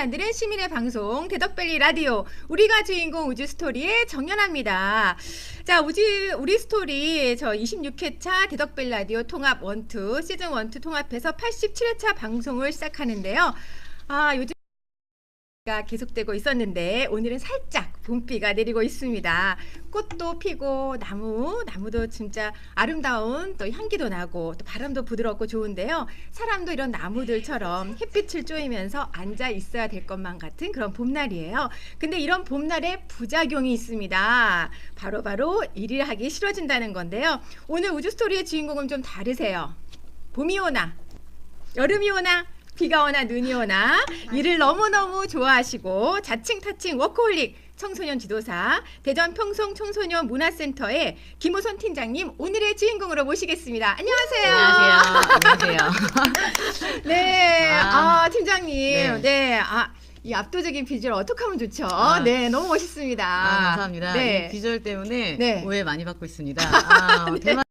만드는 시민의 방송 대덕밸리 라디오 우리가 주인공 우주 스토리의 정연아입니다. 자 우주 우리 스토리 저 26회차 대덕밸리 라디오 통합 원투 시즌 원투 통합해서 87회차 방송을 시작하는데요. 아 요즘 가 계속되고 있었는데 오늘은 살짝 봄비가 내리고 있습니다. 꽃도 피고 나무 나무도 진짜 아름다운 또 향기도 나고 또 바람도 부드럽고 좋은데요. 사람도 이런 나무들처럼 햇빛을 쬐면서 앉아 있어야 될 것만 같은 그런 봄날이에요. 근데 이런 봄날에 부작용이 있습니다. 바로 바로 일을 하기 싫어진다는 건데요. 오늘 우주 스토리의 주인공은 좀 다르세요. 봄이 오나 여름이 오나 비가 오나 눈이 오나 일을 너무너무 좋아하시고 자칭 타칭 워커홀릭 청소년 지도사 대전 평송 청소년 문화센터의 김호선 팀장님 오늘의 주인공으로 모시겠습니다. 안녕하세요. 안녕하세요. 안녕하세요. 네, 아, 아, 팀장님, 네, 네. 아. 이 압도적인 비주얼 어떻게 하면 좋죠? 아. 네, 너무 멋있습니다. 아, 감사합니다. 네. 이 비주얼 때문에 네. 오해 많이 받고 있습니다. 아, 대만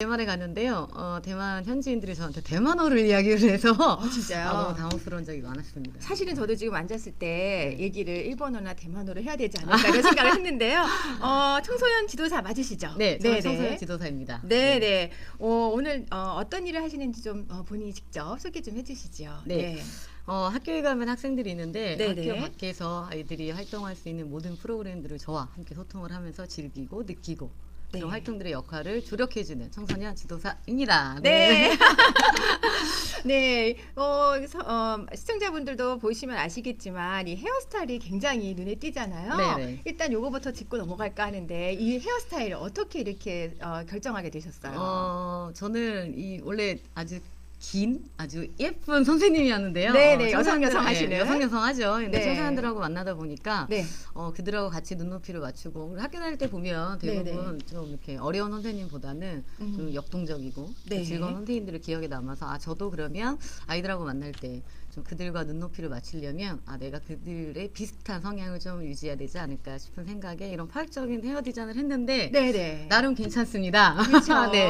대만에 갔는데요. 어, 대만 현지인들이 저한테 대만어를 이야기를 해서 어, 진짜요? 아, 너무 당혹스러운 적이 많았습니다. 사실은 저도 지금 앉았을 때 네. 얘기를 일본어나 대만어로 해야 되지 않을까 이런 생각을 했는데요. 어, 청소년 지도사 맞으시죠? 네, 저는 네네. 청소년 지도사입니다. 네, 네. 어, 오늘 어, 어떤 일을 하시는지 좀 어, 본인이 직접 소개 좀 해주시죠. 네. 어, 학교에 가면 학생들이 있는데 네네. 학교 밖에서 아이들이 활동할 수 있는 모든 프로그램들을 저와 함께 소통을 하면서 즐기고 느끼고 그런 네. 활동들의 역할을 조력해주는 청소년 지도사입니다. 네. 네. 어, 서- 어, 시청자분들도 보시면 아시겠지만 이 헤어스타일이 굉장히 눈에 띄잖아요. 네네. 일단 요거부터 짚고 넘어갈까 하는데 이 헤어스타일을 어떻게 이렇게 어, 결정하게 되셨어요? 어, 저는 이 원래 아주 긴 아주 예쁜 선생님이었는데요. 네네, 어, 여성, 청소년들- 여성 예, 하시는. 여성 여성 하죠. 근데 네. 청소년들하고 만나다 보니까 네. 어, 그들하고 같이 눈높이를 맞추고 학교 다닐 때 보면 대부분 좀 이렇게 어려운 선생님보다는 음. 좀 역동적이고 네. 즐거운 선생님들을 기억에 남아서 아 저도 그러면 아이들하고 만날 때 좀 그들과 눈높이를 맞추려면 아 내가 그들의 비슷한 성향을 좀 유지해야 되지 않을까 싶은 생각에 이런 파격적인 헤어 디자인을 했는데 네네. 나름 괜찮습니다. 그렇죠. 네.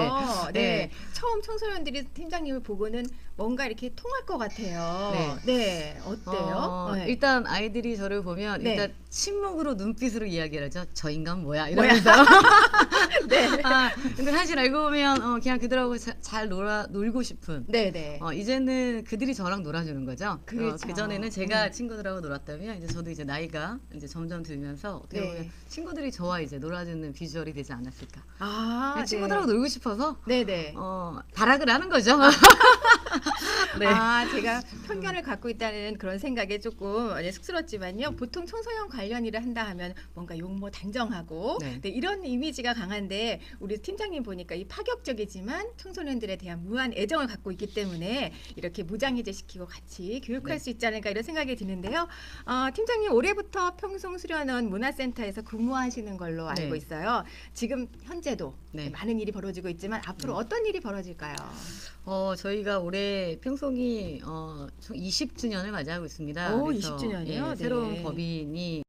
네. 네. 처음 청소년들이 팀장님을 보고는 뭔가 이렇게 통할 것 같아요. 네. 네. 어때요? 어, 네. 일단 아이들이 저를 보면 네. 일단 침묵으로 눈빛으로 이야기를 하죠. 저 인간 뭐야 뭐야? 이러면서. 네. 아, 근데 사실 알고 보면 어, 그냥 그들하고 자- 잘 놀아 놀고 싶은. 네네. 어, 이제는 그들이 저랑 놀아주는 거죠. 그렇죠. 그 전에는 제가 음. 친구들하고 놀았다면 이제 저도 이제 나이가 이제 점점 들면서 어떻게 네. 보면 친구들이 저와 이제 놀아주는 비주얼이 되지 않았을까. 아, 그냥 친구들하고 놀고 싶어서 네네. 어, 발악을 하는 거죠. 네. 아, 제가 편견을 갖고 있다는 그런 생각에 조금 네, 쑥스럽지만요. 보통 청소년 관련 일을 한다 하면 뭔가 용모 단정하고 네. 네, 이런 이미지가 강 한데 우리 팀장님 보니까 이 파격적이지만 청소년들에 대한 무한 애정을 갖고 있기 때문에 이렇게 무장해제 시키고 같이 교육할 네. 수 있지 않을까 이런 생각이 드는데요. 어, 팀장님 올해부터 평송 수련원 문화센터에서 근무하시는 걸로 알고 네. 있어요. 지금 현재도 네. 많은 일이 벌어지고 있지만 앞으로 네. 어떤 일이 벌어질까요? 어, 저희가 올해 평송이 어, 총 20주년을 맞이하고 있습니다. 오, 그래서, 20주년이요? 예, 네. 새로운 법인이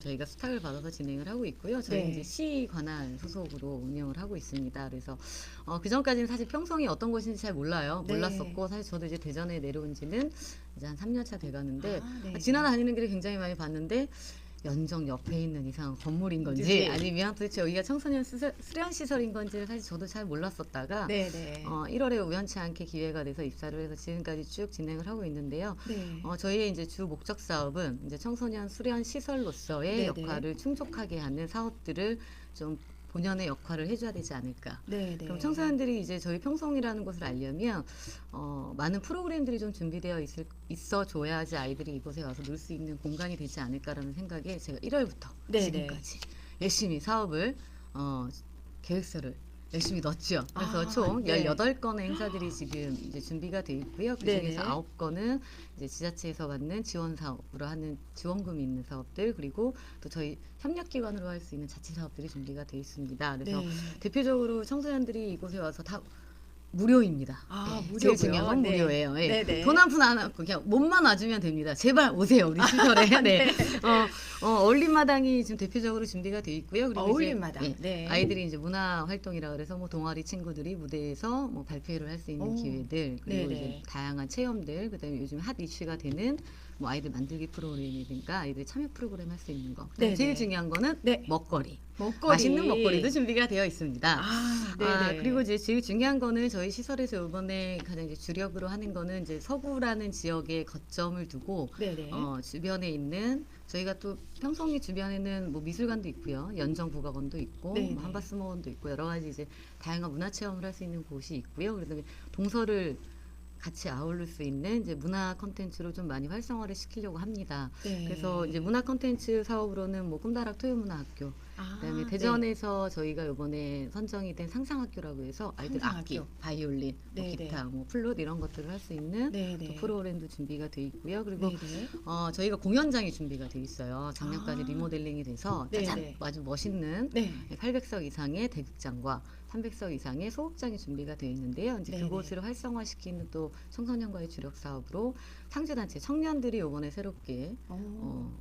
저희가 수탁을 받아서 진행을 하고 있고요. 저희 네. 이제 시 관할 소속으로 운영을 하고 있습니다. 그래서 어, 그 전까지는 사실 평송이 어떤 곳인지 잘 몰라요. 네. 몰랐었고 사실 저도 이제 대전에 내려온 지는 이제 한 3년 차 돼가는데 아, 네. 지나다니는 길에 굉장히 많이 봤는데 연정 옆에 있는 이상 건물인 건지 그치. 아니면 도대체 여기가 청소년 수서- 수련 시설인 건지를 사실 저도 잘 몰랐었다가 네네. 어, 1월에 우연치 않게 기회가 돼서 입사를 해서 지금까지 쭉 진행을 하고 있는데요. 네. 어, 저희의 이제 주 목적 사업은 이제 청소년 수련 시설로서의 네네. 역할을 충족하게 하는 사업들을 좀 본연의 역할을 해줘야 되지 않을까. 네 네. 그럼 청소년들이 이제 저희 평송이라는 곳을 알려면 어, 많은 프로그램들이 좀 준비되어 있을, 있어 줘야지 아이들이 이곳에 와서 놀 수 있는 공간이 되지 않을까라는 생각에 제가 1월부터 네네. 지금까지 열심히 사업을 어, 계획서를 열심히 넣었죠. 그래서 아, 총 네. 18건의 행사들이 지금 이제 준비가 돼 있고요. 그 중에서 네네. 9건은 이제 지자체에서 받는 지원 사업으로 하는 지원금이 있는 사업들 그리고 또 저희 협력 기관으로 할 수 있는 자치 사업들이 준비가 돼 있습니다. 그래서 네. 대표적으로 청소년들이 이곳에 와서 다 무료입니다. 아, 네, 무료고요? 제일 중요한 건 네. 무료예요. 예. 네네. 돈 한 푼 안 하고 그냥 몸만 와주면 됩니다. 제발 오세요 우리 시설에. 네. 어, 어, 어울림마당이 지금 대표적으로 준비가 돼 있고요. 그리고 이제, 어울림마당. 예, 네. 아이들이 이제 문화 활동이라 그래서 뭐 동아리 친구들이 무대에서 뭐 발표를 할 수 있는 오, 기회들 그리고 네네. 이제 다양한 체험들 그다음에 요즘 핫 이슈가 되는 뭐 아이들 만들기 프로그램이든가 아이들 참여 프로그램 할 수 있는 거. 네네. 제일 중요한 거는 네. 먹거리. 먹거리. 맛있는 먹거리도 준비가 되어 있습니다. 아. 아, 그리고 이제 제일 중요한 거는 저희 시설에서 이번에 가장 이제 주력으로 하는 거는 이제 서구라는 지역에 거점을 두고 네네. 어, 주변에 있는 저희가 또 평성리 주변에는 뭐 미술관도 있고요, 연정국악원도 있고, 네네. 뭐 한바스모원도 있고 여러 가지 이제 다양한 문화 체험을 할 수 있는 곳이 있고요. 그래서 동서를 같이 아울릴 수 있는 이제 문화 콘텐츠로 좀 많이 활성화를 시키려고 합니다. 네. 그래서 이제 문화 콘텐츠 사업으로는 뭐 꿈다락 토요문화학교, 아, 그다음에 네. 대전에서 저희가 이번에 선정이 된 상상학교라고 해서 아이들 상상학교. 악기, 바이올린, 뭐 네네. 기타, 뭐 플룻 이런 것들을 할 수 있는 프로그램도 준비가 돼 있고요. 그리고. 어, 저희가 공연장이 준비가 돼 있어요. 작년까지 아. 리모델링이 돼서. 짜잔 아주 멋있는 네. 800석 이상의 대극장과 300석 이상의 소극장이 준비가 되어 있는데요. 이제 네네. 그곳을 활성화시키는 또 청소년과의 주력 사업으로 상주단체 청년들이 이번에 새롭게 어. 어,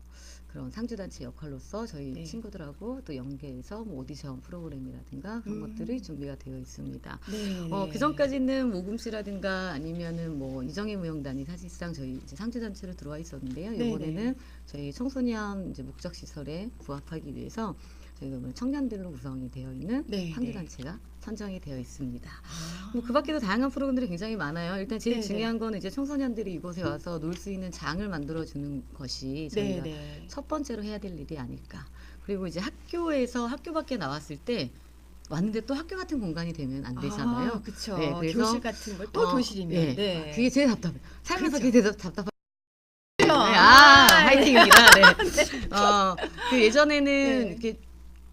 그런 상주단체 역할로서 저희 네. 친구들하고 또 연계해서 뭐 오디션 프로그램이라든가 그런 음. 것들이 준비가 되어 있습니다. 네. 어, 그 전까지는 모금씨라든가 아니면은 뭐 이정희 무용단이 사실상 저희 이제 상주단체로 들어와 있었는데요. 이번에는 저희 청소년 이제 목적 시설에 부합하기 위해서 저희가 이번에 청년들로 구성이 되어 있는 네, 상주단체가 선정이 되어 있습니다. 아. 뭐그 밖에도 다양한 프로그램들이 굉장히 많아요. 일단 제일 네네. 중요한 거는 이제 청소년들이 이곳에 와서 놀 수 있는 장을 만들어 주는 것이 저희가 네네. 첫 번째로 해야 될 일이 아닐까. 그리고 이제 학교에서 학교 밖에 나왔을 때 왔는데 또 학교 같은 공간이 되면 안 되잖아요. 아, 그쵸. 네, 그래서, 교실 같은 걸또 어, 교실이면. 예. 네. 그게 제일 답답해. 살면서 그렇죠. 그게 제일 답답해. 그렇죠. 아, 아, 화이팅입니다. 네. 어, 그 예전에는 네. 이렇게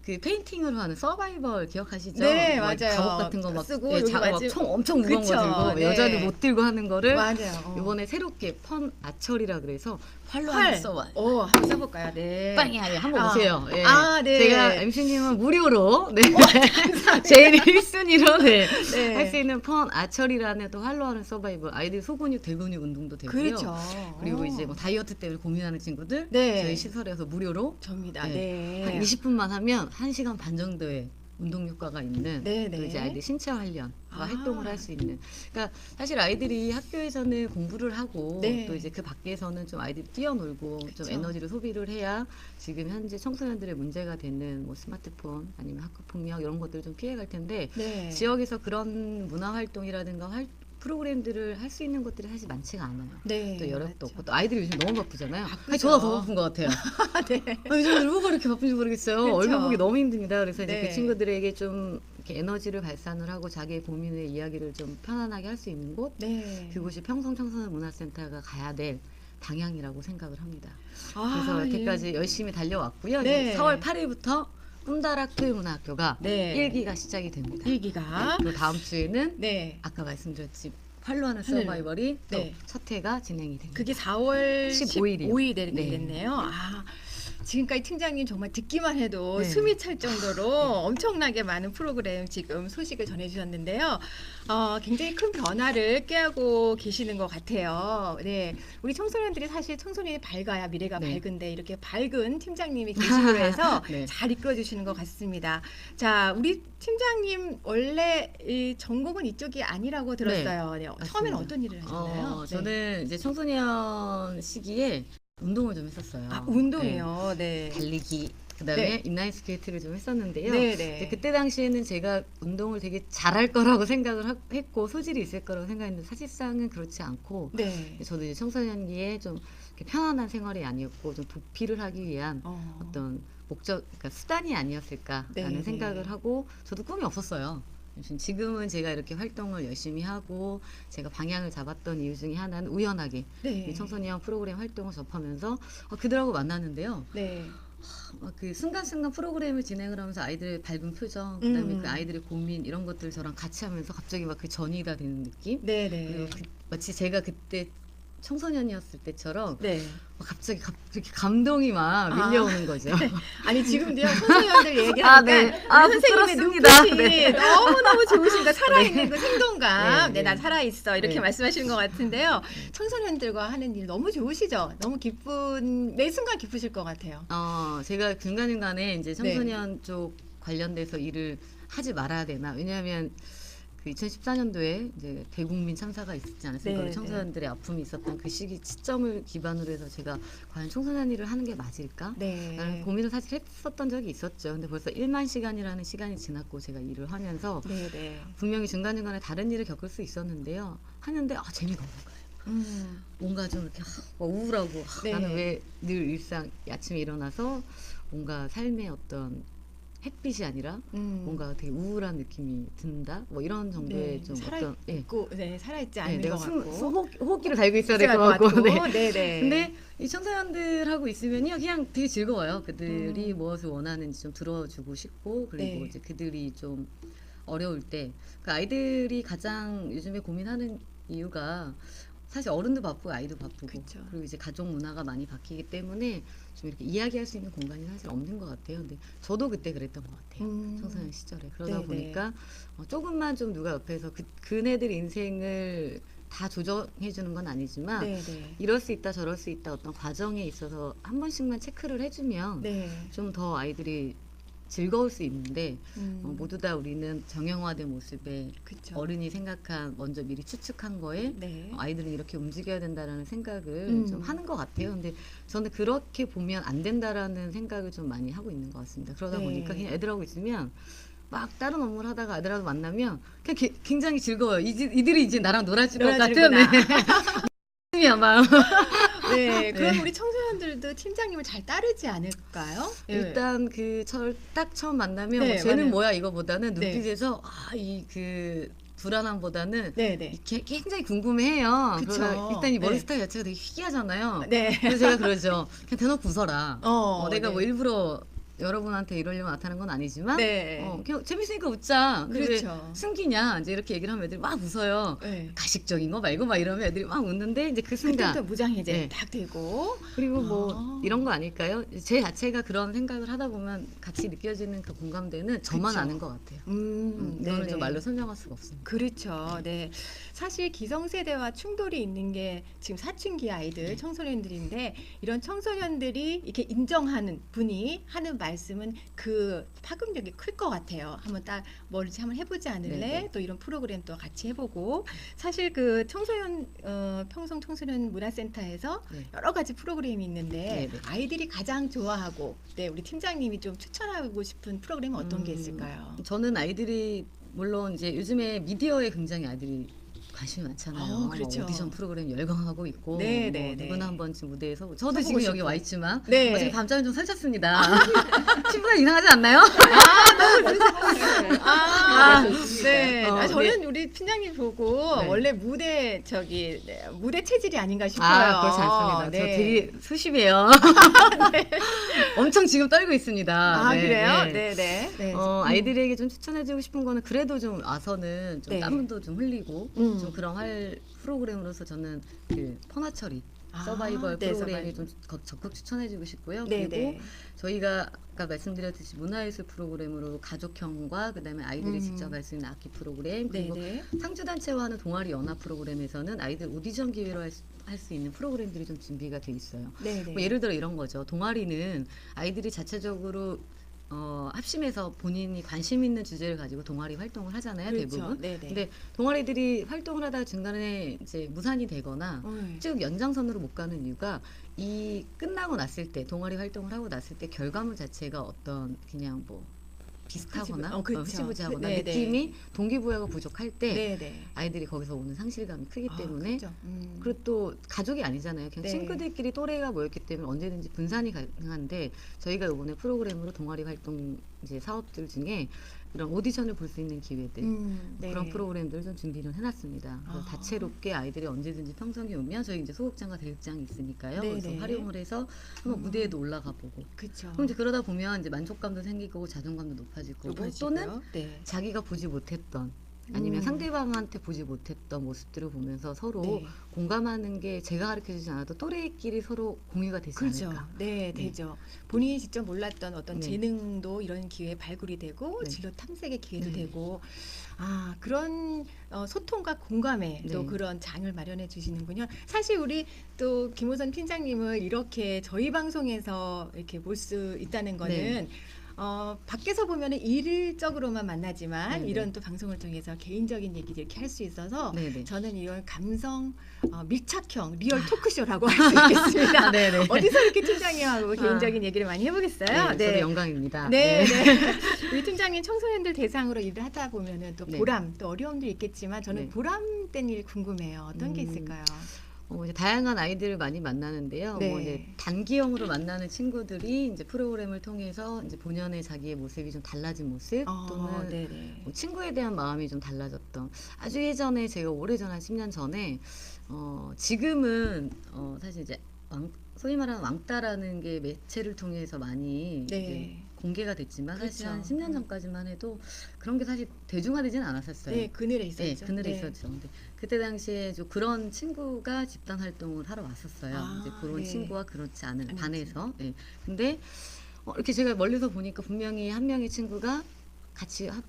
그 페인팅으로 하는 서바이벌 기억하시죠? 네, 막 맞아요. 갑옷 같은 거 막 쓰고 예, 여기 자- 막 맞지- 총 엄청 무거운 그쵸, 거 들고 네. 여자들 못 들고 하는 거를 맞아요. 어. 이번에 새롭게 펀 아철이라 그래서 활로 활. 한번 써와. 어, 한번 써볼까요? 네. 빵이 아니 한번 아. 오세요. 예. 아, 네. 제가 MC님은 무료로 네. 제일 1순위로 네. 네. 할수 있는 펀 아철이라는 또 활로 하는 서바이벌 아이들 소근육 대근육 운동도 되고요. 그렇죠. 그리고 어. 이제 뭐 다이어트 때문에 고민하는 친구들 네. 저희 시설에서 무료로 접니다. 네. 네. 한 20분만 하면 1시간 반 정도의 운동 효과가 있는 네, 또 네. 이제 아이들 신체 활련과 아. 활동을 할 수 있는 그러니까 사실 아이들이 학교에서는 공부를 하고 네. 또 이제 그 밖에서는 좀 아이들이 뛰어놀고 그쵸. 좀 에너지를 소비를 해야 지금 현재 청소년들의 문제가 되는 뭐 스마트폰 아니면 학교 폭력 이런 것들을 좀 피해갈 텐데 네. 지역에서 그런 문화 활동이라든가 활, 프로그램들을 할 수 있는 것들이 사실 많지가 않아요. 네. 또 여력도 맞죠. 없고 또 아이들이 요즘 너무 바쁘잖아요. 아니, 저보다 더 바쁜 것 같아요. 네. 아, 요즘 누가 그렇게 바쁜지 모르겠어요. 그쵸. 얼굴 보기 너무 힘듭니다. 그래서 이제 네. 그 친구들에게 좀 이렇게 에너지를 발산을 하고 자기의 고민의 이야기를 좀 편안하게 할 수 있는 곳 네. 그곳이 평성 청소년 문화센터가 가야 될 방향이라고 생각을 합니다. 아, 그래서 예. 여태까지 열심히 달려왔고요. 네. 이제 4월 8일부터 꿈다락 토요문화학교가 네. 일 1기가 시작이 됩니다. 일기가 그리고 다음 주에는 네. 아까 말씀드렸지 활로 하는 하늘로. 서바이벌이 또 네. 첫 회가 진행이 됩니다. 그게 4월 15일 이요. 15일 이렇게 네. 됐네요. 아, 지금까지 팀장님 정말 듣기만 해도 네. 숨이 찰 정도로 엄청나게 많은 프로그램 지금 소식을 전해주셨는데요. 어, 굉장히 큰 변화를 꾀하고 계시는 것 같아요. 네, 우리 청소년들이 사실 청소년이 밝아야 미래가 네. 밝은데 이렇게 밝은 팀장님이 계시기로 해서 네. 잘 이끌어주시는 것 같습니다. 자, 우리 팀장님 원래 이 전공은 이쪽이 아니라고 들었어요. 네, 처음에는 맞습니다. 어떤 일을 하셨나요? 어, 네. 저는 이제 청소년 시기에 운동을 좀 했었어요. 아, 운동이요. 네. 네, 달리기, 그다음에 네. 인라인 스케이트를 좀 했었는데요. 네, 네. 그때 당시에는 제가 운동을 되게 잘할 거라고 생각을 하- 했고 소질이 있을 거라고 생각했는데 사실상은 그렇지 않고 네. 저도 이제 청소년기에 좀 편안한 생활이 아니었고 좀 도피를 하기 위한 어. 어떤 목적, 그러니까 수단이 아니었을까라는 네, 생각을 네. 하고 저도 꿈이 없었어요. 지금은 제가 이렇게 활동을 열심히 하고 제가 방향을 잡았던 이유 중에 하나는 우연하게 네. 이 청소년 프로그램 활동을 접하면서 어, 그들하고 만났는데요. 네. 어, 그 순간순간 프로그램을 진행을 하면서 아이들의 밝은 표정, 그다음에 음. 그 아이들의 고민 이런 것들 저랑 같이 하면서 갑자기 막 그 전이 다 되는 느낌. 네, 그리고 네. 그, 마치 제가 그때 청소년이었을 때처럼 네. 막 갑자기 갑, 그렇게 감동이 막 아. 밀려오는 거죠. 아니 지금도요 청소년들 얘기하니까 아, 네. 아, 선생님의. 눈빛이 네. 너무 너무 좋으신가 살아있는 그 생동감, 네, 네, 나 네. 살아 있어 이렇게 네. 말씀하시는 것 같은데요. 청소년들과 하는 일 너무 좋으시죠? 너무 기쁜 매 순간 기쁘실 것 같아요. 어, 제가 중간 중간에 네. 이제 청소년 쪽 관련돼서 일을 하지 말아야 되나. 왜냐하면 그 2014년도에 이제 대국민 참사가 있었지 않았습니까? 네, 우리 청소년들의 아픔이 있었던 그 시기 시점을 기반으로 해서 제가 과연 청소년 일을 하는 게 맞을까? 네. 라는 고민을 사실 했었던 적이 있었죠. 근데 벌써 1만 시간이라는 시간이 지났고 제가 일을 하면서 네, 네. 분명히 중간중간에 다른 일을 겪을 수 있었는데요. 하는데 아, 재미가 없는 거예요. 음. 뭔가 좀 이렇게 우울하고 하, 네. 나는 왜 늘 일상 아침에 일어나서 뭔가 삶의 어떤 햇빛이 아니라 음. 뭔가 되게 우울한 느낌이 든다. 뭐 이런 정도의 네, 좀 살아 어떤 예. 있고, 네, 살아있지 네, 않는 내가 것 숨, 같고. 숨- 호흡, 호흡기를 달고 있어야 될것 같고. 네. 네, 네. 근데 이 청소년들하고 있으면요 그냥 되게 즐거워요. 그들이 음. 무엇을 원하는지 좀 들어주고 싶고 그리고 네. 이제 그들이 좀 어려울 때그 아이들이 가장 요즘에 고민하는 이유가 사실 어른도 바쁘고 아이도 바쁘고 그쵸. 리고 이제 가족 문화가 많이 바뀌기 때문에 좀 이렇게 이야기할 수 있는 공간이 사실 없는 것 같아요. 근데 저도 그때 그랬던 것 같아요. 음. 청소년 시절에 그러다 네네. 보니까 어, 조금만 좀 누가 옆에서 그, 그네들 인생을 다 조정해 주는 건 아니지만 네, 네. 이럴 수 있다 저럴 수 있다 어떤 과정에 있어서 한 번씩만 체크를 해주면 네. 좀 더 아이들이 즐거울 수 있는데 음. 어, 모두 다 우리는 정형화된 모습에 그쵸. 어른이 생각한 먼저 미리 추측한 거에 네. 어, 아이들은 이렇게 움직여야 된다라는 생각을 음. 좀 하는 것 같아요. 근데 저는 그렇게 보면 안 된다라는 생각을 좀 많이 하고 있는 것 같습니다. 그러다 네. 보니까 그냥 애들하고 있으면 막 다른 업무를 하다가 애들하고 만나면 그냥 게- 굉장히 즐거워요. 이제, 이들이 이제 나랑 놀아줄 것 같은. 느낌이야 막. 네, 그럼 네. 우리 청 소년들도 팀장님을 잘 따르지 않을까요? 예. 일단 그딱 처음 만나면 네, 뭐 쟤는 맞아요. 뭐야 이거보다는 네. 눈빛에서 아 이 그 불안함보다는 네, 네. 게- 굉장히 궁금해해요. 그쵸. 일단 이 머리 네. 스타일 자체가 되게 희귀하잖아요. 네. 그래서 제가 그러죠. 그냥 대놓고 웃어라. 어, 어, 내가 네. 뭐 일부러 여러분한테 이러려고 나타나는 건 아니지만 네. 어, 그냥 재밌으니까 웃자. 그렇죠. 숨기냐 이제 이렇게 얘기를 하면 애들이 막 웃어요. 네. 가식적인 거 말고 막 이러면 애들이 막 웃는데 이제 그 순간 그때부터 무장해제 네. 딱 되고 그리고 뭐 아. 이런 거 아닐까요? 제 자체가 그런 생각을 하다 보면 같이 느껴지는 그 공감대는 저만 그쵸. 아는 것 같아요. 음, 음, 이거는. 좀 말로 설명할 수가 없습니다. 그렇죠. 네. 사실 기성세대와 충돌이 있는 게 지금 사춘기 아이들, 네. 청소년들인데 이런 청소년들이 이렇게 인정하는 분이 하는 말씀은 그 파급력이 클 것 같아요. 한번 딱 머리지 한번 해보지 않을래? 네네. 또 이런 프로그램 또 같이 해보고 사실 그 청소년 어, 평성 청소년 문화센터에서 네. 여러 가지 프로그램이 있는데 네네. 아이들이 가장 좋아하고 네 우리 팀장님이 좀 추천하고 싶은 프로그램은 어떤 게 음, 있을까요? 저는 아이들이 물론 이제 요즘에 미디어에 굉장히 아이들이 관심이 많잖아요. 어, 그렇죠. 뭐 오디션 프로그램 열광하고 있고 네, 뭐 네, 네. 누구나 한 번쯤 무대에서 저도 서보고 지금 여기 싶고. 와 있지만 네. 어, 지금 밤잠이 좀 설쳤습니다. 신부가 이상하지 않나요? 아, 아, 네. 어, 아, 저는 우리 팀장님 보고 네. 원래 무대 저기 네, 무대 체질이 아닌가 싶어요. 아, 그렇지 않습니다. 네. 저 되게 수심해요. 엄청 지금 떨고 있습니다. 아 네, 그래요? 네. 네, 네. 네. 어, 아이들에게 좀 추천해주고 싶은 거는 그래도 좀 와서는 좀 네. 땀도 좀 흘리고 음. 좀 그런 할 프로그램으로서 저는 그 퍼나처리 아, 서바이벌 네, 프로그램이 서바이벌. 좀 거- 적극 추천해주고 싶고요. 네, 그리고 네. 저희가 아까 말씀드렸듯이 문화예술 프로그램으로 가족형과 그다음에 아이들이 음. 직접 할 수 있는 악기 프로그램 네, 그리고 네. 상주단체와 하는 동아리 연합 프로그램에서는 아이들 오디션 기회로 할수 있는 프로그램들이 좀 준비가 돼 있어요. 네, 네. 뭐 예를 들어 이런 거죠. 동아리는 아이들이 자체적으로 어, 합심해서 본인이 관심 있는 주제를 가지고 동아리 활동을 하잖아요. 그렇죠. 대부분. 네, 네. 근데 동아리들이 활동을 하다가 중간에 이제 무산이 되거나 음. 쭉 연장선으로 못 가는 이유가 이 끝나고 났을 때 동아리 활동을 하고 났을 때 결과물 자체가 어떤 그냥 뭐 비슷하거나 흐지부- 어, 그렇죠. 어, 흐지부지하거나 네, 네. 느낌이 동기부여가 부족할 때 네, 네. 아이들이 거기서 오는 상실감이 크기 아, 때문에 그렇죠. 음. 그리고 또 가족이 아니잖아요. 그냥 네. 친구들끼리 또래가 모였기 때문에 언제든지 분산이 가능한데 저희가 이번에 프로그램으로 동아리 활동 이제 사업들 중에 이런 오디션을 볼 수 있는 기회들 음, 네. 그런 프로그램들을 좀 준비를 해놨습니다. 아. 다채롭게 아이들이 언제든지 평성에 오면 저희 이제 소극장과 대극장이 있으니까요. 네네. 그래서 활용을 해서 한번 음. 무대에도 올라가 보고 그렇죠. 그럼 이제 그러다 보면 이제 만족감도 생기고 자존감도 높아질 거고 높아지고요. 또는 네. 자기가 보지 못했던 아니면 음. 상대방한테 보지 못했던 모습들을 보면서 서로 네. 공감하는 게 제가 가르쳐주지 않아도 또래끼리 서로 공유가 되지 그렇죠. 않을까. 네, 되죠. 본인이 직접 몰랐던 어떤 네. 재능도 이런 기회에 발굴이 되고 네. 진로 탐색의 기회도 네. 되고 아 그런 어, 소통과 공감에 또 네. 그런 장을 마련해 주시는군요. 사실 우리 또 김호선 팀장님을 이렇게 저희 방송에서 이렇게 볼 수 있다는 거는 네. 어, 밖에서 보면은 일적으로만 만나지만 네네. 이런 또 방송을 통해서 개인적인 얘기들 이렇게 할 수 있어서 네네. 저는 이걸 감성 어, 밀착형 리얼 토크쇼라고 할 수 있겠습니다. 네네. 어디서 이렇게 팀장님하고 개인적인 얘기를 많이 해보겠어요? 네, 저도 영광입니다. 네, 네. 우리 팀장님 청소년들 대상으로 일을 하다 보면은 또 네. 보람, 또 어려움도 있겠지만 저는 네. 보람된 일 궁금해요. 어떤 게 음, 있을까요? 어, 이제 다양한 아이들을 많이 만나는데요. 네. 뭐 이제 단기형으로 만나는 친구들이 이제 프로그램을 통해서 이제 본연의 자기의 모습이 좀 달라진 모습 어, 또는 네네. 뭐 친구에 대한 마음이 좀 달라졌던 아주 예전에 제가 오래전 한 10년 전에 어 지금은 어 사실 이제 왕 소위 말하는 왕따라는 게 매체를 통해서 많이 네. 공개가 됐지만 사실 한 그렇죠. 10년 전까지만 해도 그런 게 사실 대중화되지는 않았었어요. 네, 그늘에 있었죠. 네, 그늘에 있었죠. 근데 그때 당시에 좀 그런 친구가 집단 활동을 하러 왔었어요. 아, 이제 그런 네. 친구와 그렇지 않은 아니지. 반에서. 예. 근데 어, 이렇게 제가 멀리서 보니까 분명히 한 명의 친구가 같이 하-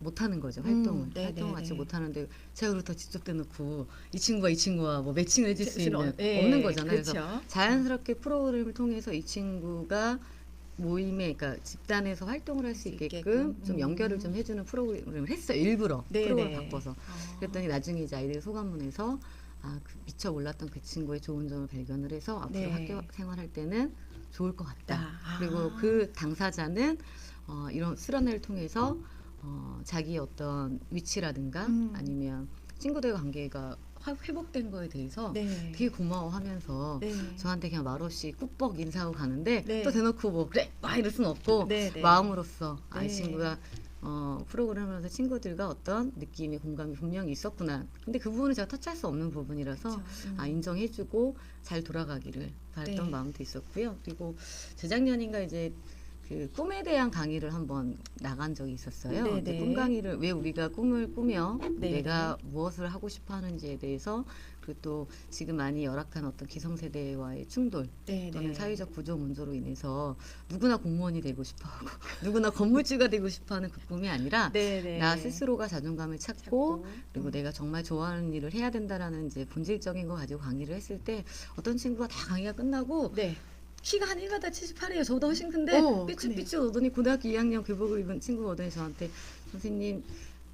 못하는 거죠 활동을 음, 네, 활동을 네, 그 같이 네. 못하는데 제가 그렇다 직접 대놓고 이 친구와 이 친구와 뭐 매칭을 해줄 수 있는 네, 없는 거잖아요. 그래서 그렇죠. 자연스럽게 프로그램을 통해서 이 친구가 모임에 그러니까 집단에서 활동을 할수수 있게끔, 있게끔. 좀 음. 연결을 좀 해주는 프로그램을 했어요 일부러 네, 프로그램 네. 바꿔서 어. 그랬더니 나중에 이제 아이들 소감문에서 아, 그 미처 몰랐던 그 친구의 좋은 점을 발견을 해서 앞으로 네. 학교 생활할 때는 좋을 것 같다. 아. 그리고 그 당사자는 어, 이런 수련회를 통해서 어, 자기 어떤 위치라든가 음. 아니면 친구들과 관계가 화- 회복된 거에 대해서 네. 되게 고마워하면서 네. 저한테 그냥 말없이 꾹뻑 인사하고 가는데 네. 또 대놓고 뭐 그래 막 이럴 순 없고 네, 네. 마음으로서 아, 이 네. 친구가 어, 프로그램을 하면서 친구들과 어떤 느낌의 공감이 분명히 있었구나. 근데 그 부분은 제가 터치할 수 없는 부분이라서 그렇죠. 음. 아, 인정해주고 잘 돌아가기를 바랬던 네. 마음도 있었고요. 그리고 재작년인가 이제 그 꿈에 대한 강의를 한번 나간 적이 있었어요. 네, 네. 꿈 강의를 왜 우리가 꿈을 꾸며 네, 내가 무엇을 하고 싶어 하는지에 대해서 그리고 또 지금 많이 열악한 어떤 기성세대와의 충돌 네, 또는 네. 사회적 구조 문제로 인해서 누구나 공무원이 되고 싶어하고 누구나 건물주가 되고 싶어하는 그 꿈이 아니라 네, 네. 나 스스로가 자존감을 찾고 찾고, 그리고 음. 내가 정말 좋아하는 일을 해야 된다라는 이제 본질적인 거 가지고 강의를 했을 때 어떤 친구가 다 강의가 끝나고 네. 키가 한 1m 78이에요. 저보다 훨씬 큰데 어, 삐쭉삐쭉 오더니 고등학교 2학년 교복을 입은 친구가 오더니 저한테 선생님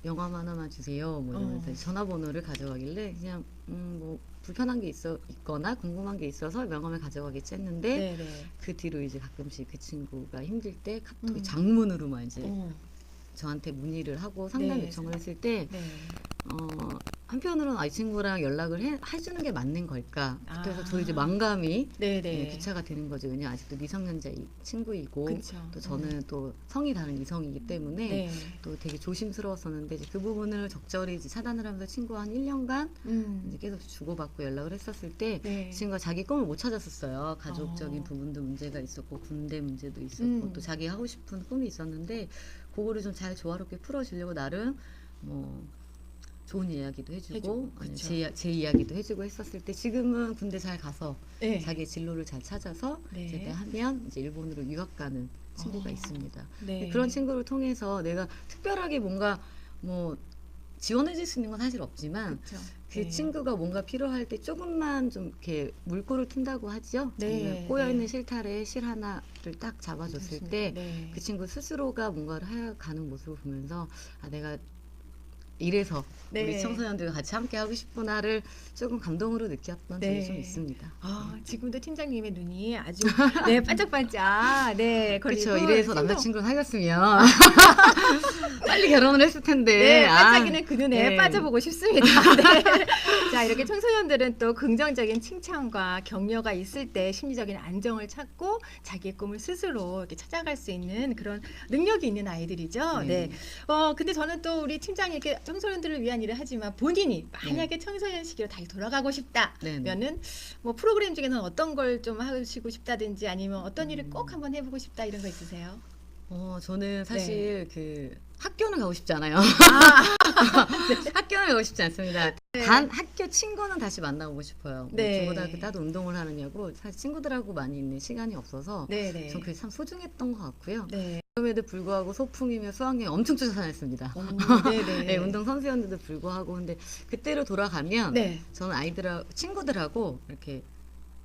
명함 하나만 주세요. 뭐 이러면서 어. 전화번호를 가져가길래 그냥 음, 뭐 불편한 게 있어 있거나 궁금한 게 있어서 명함을 가져가겠지 했는데 네, 네. 그 뒤로 이제 가끔씩 그 친구가 힘들 때 카톡이 음. 장문으로만 이제 어, 저한테 문의를 하고 상담 네. 요청을 했을 때 네. 어, 한편으로는 아, 이 친구랑 연락을 해, 해주는 게 맞는 걸까? 그래서 아. 저 이제 망감이 네, 예, 네. 교차가 되는 거죠. 왜냐 면 아직도 미성년자 이 친구이고 그쵸. 또 저는 또 성이 다른 이성이기 때문에 네. 또 되게 조심스러웠었는데 이제 그 부분을 적절히 이제 차단을 하면서 친구와 한 1년간 음. 이제 계속 주고받고 연락을 했었을 때 네. 그 친구가 자기 꿈을 못 찾았었어요. 가족적인 어. 부분도 문제가 있었고 군대 문제도 있었고 음. 또 자기 하고 싶은 꿈이 있었는데 그거를 좀 잘 조화롭게 풀어주려고 나름 뭐 좋은 이야기도 해주고, 해주고, 아니, 그쵸. 제, 제 이야기도 해주고 했었을 때 지금은 군대 잘 가서 네. 자기의 진로를 잘 찾아서 네. 제대하면 이제 일본으로 유학 가는 친구가 어. 있습니다. 네. 그런 친구를 통해서 내가 특별하게 뭔가 뭐 지원해줄 수 있는 건 사실 없지만 그쵸. 그 네. 친구가 뭔가 필요할 때 조금만 좀 이렇게 물꼬를 튼다고 하죠. 네, 아니면 꼬여있는 네. 실타래에 실 하나를 딱 잡아줬을 때 그 네. 친구 스스로가 뭔가를 해가는 모습을 보면서 아 내가 이래서 네. 우리 청소년들과 같이 함께 하고 싶구나를 조금 감동으로 느꼈던 네. 적이 좀 있습니다. 아, 지금도 팀장님의 눈이 아주 네 반짝반짝 네 그렇죠. 이래서 남자친구를 사귀었으면 빨리 결혼을 했을 텐데. 네, 아, 반짝이는 그 눈에 네. 빠져보고 싶습니다. 네. 자, 이렇게 청소년들은 또 긍정적인 칭찬과 격려가 있을 때 심리적인 안정을 찾고 자기의 꿈을 스스로 이렇게 찾아갈 수 있는 그런 능력이 있는 아이들이죠. 네. 네. 어, 근데 저는 또 우리 이렇게 청소년들을 위한 일을 하지만 본인이 만약에 청소년 시기로 다시 돌아가고 네, 네. 싶다면은 뭐 프로그램 중에서는 어떤 걸 좀 하시고 싶다든지 아니면 어떤 일을 음. 꼭 한번 해보고 싶다 이런 거 있으세요? 어, 저는 사실 그 학교는 가고 싶지 않아요. 아, 학교는 가고 싶지 않습니다. 단 학교 친구는 다시 만나보고 싶어요. 뭐 네. 중고등학교 따도 운동을 하느냐고 사실 친구들하고 많이 있는 시간이 없어서 네 네. 전 그게 참 소중했던 것 같고요. 네. 그럼에도 불구하고 소풍이며 수학여행 엄청 쫓아다녔습니다. 오, 네네. 네, 운동 선수였는데도 불구하고 근데 그때로 돌아가면 네. 저는 아이들하고 친구들하고 이렇게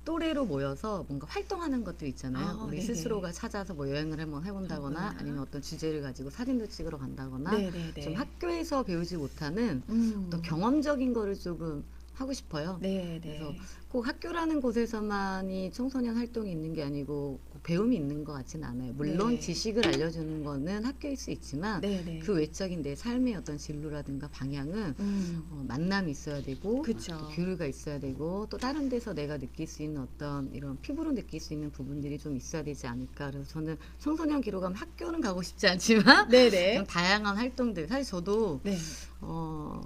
또래로 모여서 뭔가 활동하는 것들 있잖아요. 아, 우리 네네. 스스로가 찾아서 뭐 여행을 한번 해본다거나 그렇구나. 아니면 어떤 주제를 가지고 사진도 찍으러 간다거나 네네네. 좀 학교에서 배우지 못하는 음. 어떤 경험적인 거를 조금 하고 싶어요. 네 네. 그래서 꼭 학교라는 곳에서만이 청소년 활동이 있는 게 아니고 꼭 배움이 있는 것 같지는 않아요. 물론 네. 지식을 알려주는 거는 학교일 수 있지만 네 네. 그 외적인 내 삶의 어떤 진로라든가 방향은 음. 어, 만남이 있어야 되고 교류가 있어야 되고 또 다른 데서 내가 느낄 수 있는 어떤 이런 피부로 느낄 수 있는 부분들이 좀 있어야 되지 않을까 그래서 저는 청소년 기록하면 학교는 가고 싶지 않지만 네네. 좀 다양한 활동들 사실 저도 네. 어,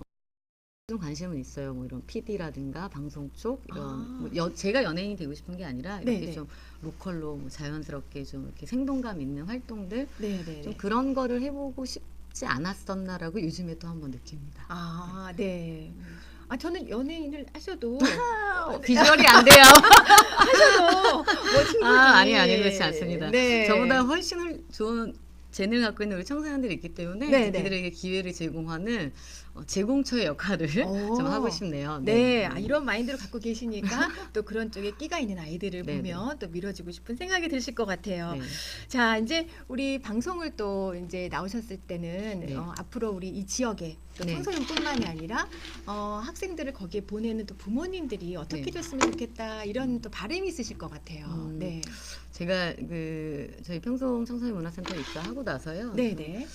좀 관심은 있어요. 뭐 이런 PD라든가 방송 쪽 이런 아. 뭐 여- 제가 연예인이 되고 싶은 게 아니라 이렇게 네네. 좀 로컬로 뭐 자연스럽게 좀 이렇게 생동감 있는 활동들 네네. 좀 그런 거를 해보고 싶지 않았었나라고 요즘에 또 한번 느낍니다. 아, 네. 아, 저는 연예인을 하셔도 어, 비주얼이 안 돼요. 하셔도 뭐 충분히 아, 아니, 아니, 그렇지 않습니다. 네. 저보다 훨씬 훌- 좋은 재능을 갖고 있는 우리 청소년들이 있기 때문에 네, 네. 그들에게 기회를 제공하는 어, 제공처의 역할을 오. 좀 하고 싶네요. 네, 아, 이런 마인드를 갖고 계시니까 또 그런 쪽에 끼가 있는 아이들을 네, 보면 또 밀어주고 싶은 생각이 드실 것 같아요. 네. 자, 이제 우리 방송을 또 이제 나오셨을 때는 네. 어, 앞으로 우리 이 지역에 또 네. 청소년뿐만이 아니라 어, 학생들을 거기에 보내는 또 부모님들이 어떻게 네. 됐으면 좋겠다 이런 또 바람이 있으실 것 같아요. 음, 네, 제가 그 저희 평송 청소년 문화센터 입사하고 나서요. 네, 네.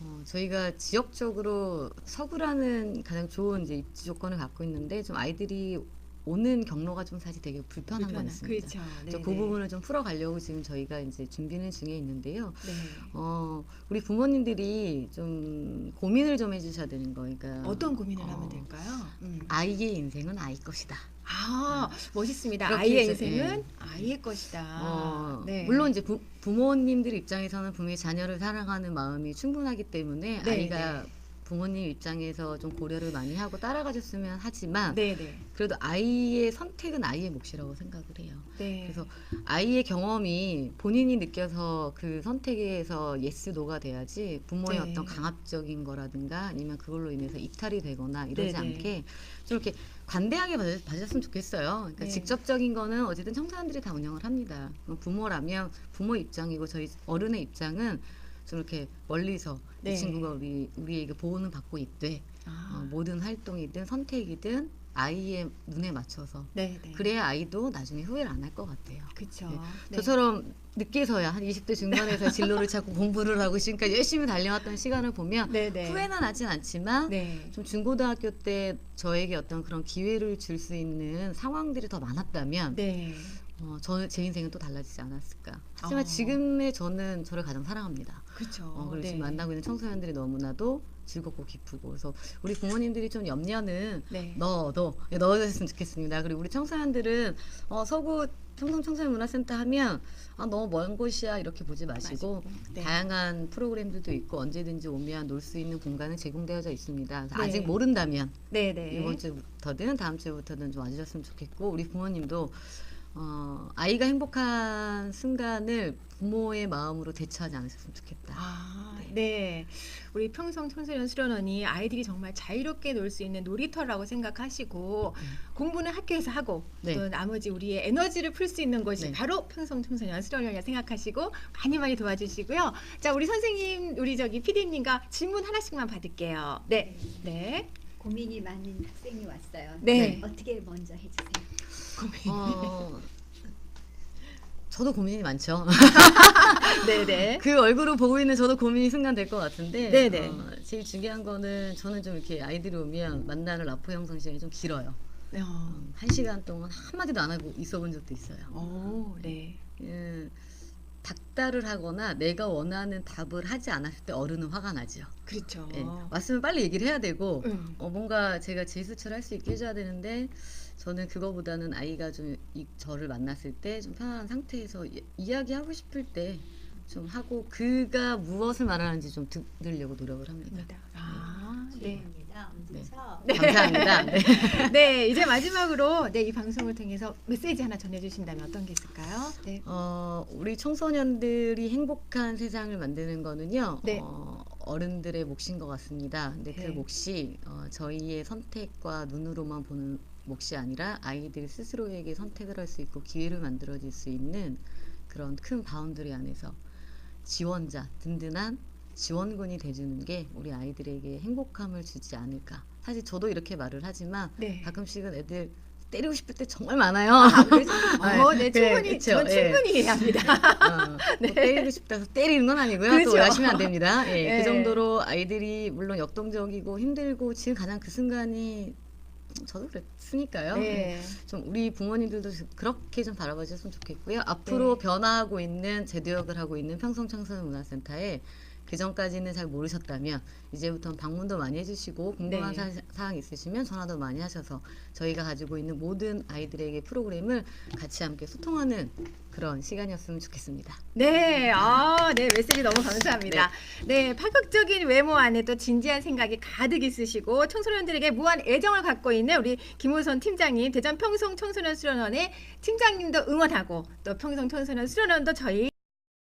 어, 저희가 지역적으로 서구라는 가장 좋은 이제 입지 조건을 갖고 있는데 좀 아이들이 오는 경로가 좀 사실 되게 불편한 건 불편한, 있습니다. 그렇죠. 네, 그래서 그 네. 부분을 좀 풀어가려고 지금 저희가 이제 준비는 중에 있는데요. 네. 어, 우리 부모님들이 좀 고민을 좀 해주셔야 되는 거. 그러니까 어떤 고민을 어, 하면 될까요? 음. 아이의 인생은 아이 것이다. 아, 멋있습니다. 아이의 해서, 인생은 예. 아이의 것이다. 어, 네. 물론 이제 부, 부모님들 입장에서는 분명히 자녀를 사랑하는 마음이 충분하기 때문에 네, 아이가 부모님 입장에서 좀 고려를 많이 하고 따라가 줬으면 하지만 네, 네. 그래도 아이의 선택은 아이의 몫이라고 생각을 해요. 네. 그래서 아이의 경험이 본인이 느껴서 그 선택에서 예스 노가 돼야지 부모의 네. 어떤 강압적인 거라든가 아니면 그걸로 인해서 이탈이 되거나 이러지 네, 네. 않게 좀 이렇게 관대하게 받- 받으셨으면 좋겠어요. 그러니까 네. 직접적인 거는 어쨌든 청소년들이 다 운영을 합니다. 부모라면 부모 입장이고 저희 어른의 입장은 좀 이렇게 멀리서 네. 이 친구가 우리 우리에게 보호는 받고 있대. 아, 어, 모든 활동이든 선택이든 아이의 눈에 맞춰서 네, 네. 그래야 아이도 나중에 후회를 안 할 것 같아요. 그렇죠. 네. 저처럼 늦게서야 한 20대 중반에서 진로를 찾고 공부를 하고 지금까지 열심히 달려왔던 시간을 보면 네, 네. 후회는 하진 않지만 네. 좀 중고등학교 때 저에게 어떤 그런 기회를 줄 수 있는 상황들이 더 많았다면 네. 어, 저제 인생은 또 달라지지 않았을까. 하지만 어. 지금의 저는 저를 가장 사랑합니다. 그렇죠. 어, 그리고 네. 지금 만나고 있는 청소년들이 너무나도 즐겁고 기쁘고 그래서 우리 부모님들이 좀 염려는 네. 넣어도 예, 넣어줬으면 좋겠습니다. 그리고 우리 청소년들은 어, 서구 평성 청소년 문화센터 하면 아, 너무 먼 곳이야 이렇게 보지 마시고 네. 다양한 프로그램들도 있고 언제든지 오면 놀 수 있는 공간은 제공되어져 있습니다. 네. 아직 모른다면 네, 네. 이번 주부터든 다음 주부터든 좀 와주셨으면 좋겠고 우리 부모님도 어, 아이가 행복한 순간을 부모의 마음으로 대처하지 않으셨으면 좋겠다. 아, 네. 우리 평성 청소년 수련원이 아이들이 정말 자유롭게 놀 수 있는 놀이터라고 생각하시고 공부는 학교에서 하고 네. 또 나머지 우리의 에너지를 풀 수 있는 곳이 네. 바로 평성 청소년 수련원이라 생각하시고 많이 많이 도와주시고요. 자, 우리 선생님, 우리 저기 PD님과 질문 하나씩만 받을게요. 네, 네. 고민이 많은 학생이 왔어요. 네. 어떻게 먼저 해주세요? 어, 저도 고민이 많죠. 네, 네. 그 얼굴을 보고 있는 저도 고민이 순간 될 것 같은데 네네. 어, 제일 중요한 거는 저는 좀 이렇게 아이들이 오면 만나는 라포 형성 시간이 좀 길어요. 어, 음, 한 시간 동안 한마디도 안 하고 있어 본 적도 있어요. 오, 네. 음, 닥달을 하거나 내가 원하는 답을 하지 않았을 때 어른은 화가 나죠. 그렇죠. 예, 왔으면 빨리 얘기를 해야 되고 음. 어, 뭔가 제가 제수처를 할 수 있게 해줘야 되는데 저는 그거보다는 아이가 좀 이, 저를 만났을 때 좀 편안한 상태에서 이, 이야기하고 싶을 때 좀 하고 그가 무엇을 말하는지 좀 듣, 들으려고 노력을 합니다. 아, 네. 죄송합니다. 네. 먼저 감사합니다. 네. 네, 이제 마지막으로 네, 이 방송을 통해서 메시지 하나 전해주신다면 어떤 게 있을까요? 네. 어, 우리 청소년들이 행복한 세상을 만드는 거는요. 네. 어, 어른들의 몫인 것 같습니다. 근데 네. 그 몫이 어, 저희의 선택과 눈으로만 보는 몫이 아니라 아이들 스스로에게 선택을 할 수 있고 기회를 만들어질 수 있는 그런 큰 바운드리 안에서 지원자 든든한 지원군이 돼주는 게 우리 아이들에게 행복함을 주지 않을까. 사실 저도 이렇게 말을 하지만 네. 가끔씩은 애들 때리고 싶을 때 정말 많아요. 아, 그래서 어, 네, 네, 충분히 그쵸, 전 예. 충분히 이해합니다. 어, 네. 뭐 때리고 싶다고 때리는 건 아니고요. 그렇죠. 또 오해하시면 안 됩니다. 예, 네. 그 정도로 아이들이 물론 역동적이고 힘들고 지금 가장 그 순간이 저도 그랬으니까요. 네. 좀 우리 부모님들도 그렇게 좀 바라봐 주셨으면 좋겠고요. 앞으로 네. 변화하고 있는 제도역을 하고 있는 평성청소년문화센터에 그 전까지는 잘 모르셨다면 이제부터는 방문도 많이 해주시고 궁금한 네. 사, 사항 있으시면 전화도 많이 하셔서 저희가 가지고 있는 모든 아이들에게 프로그램을 같이 함께 소통하는 그런 시간이었으면 좋겠습니다. 네, 아, 네, 메시지 너무 감사합니다. 네, 파격적인 외모 안에 또 진지한 생각이 가득 있으시고 청소년들에게 무한 애정을 갖고 있는 우리 김호선 팀장님, 대전 평성 청소년 수련원의 팀장님도 응원하고 또 평성 청소년 수련원도 저희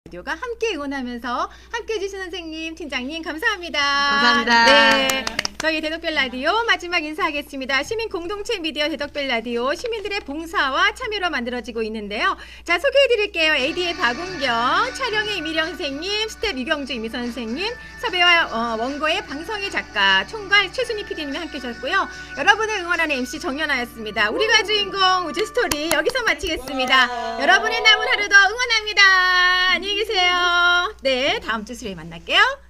라디오가 함께 응원하면서 함께 해주신 선생님, 팀장님 감사합니다. 감사합니다. 네, 저희 대덕별 라디오 마지막 인사하겠습니다. 시민 공동체 미디어 대덕별 라디오 시민들의 봉사와 참여로 만들어지고 있는데요. 자 소개해드릴게요. AD의 박은경, 촬영의 이미령 선생님, 스텝 유경주 이미 선생님, 섭외와 어, 원고의 방성희 작가, 총괄 최순희 PD님이 함께 하셨고요. 여러분을 응원하는 MC 정연아였습니다. 우리가 주인공 우주 스토리 여기서 마치겠습니다. 여러분의 남은 하루도 응원합니다. 안녕히 계세요. 네, 다음 주 수요일 만날게요.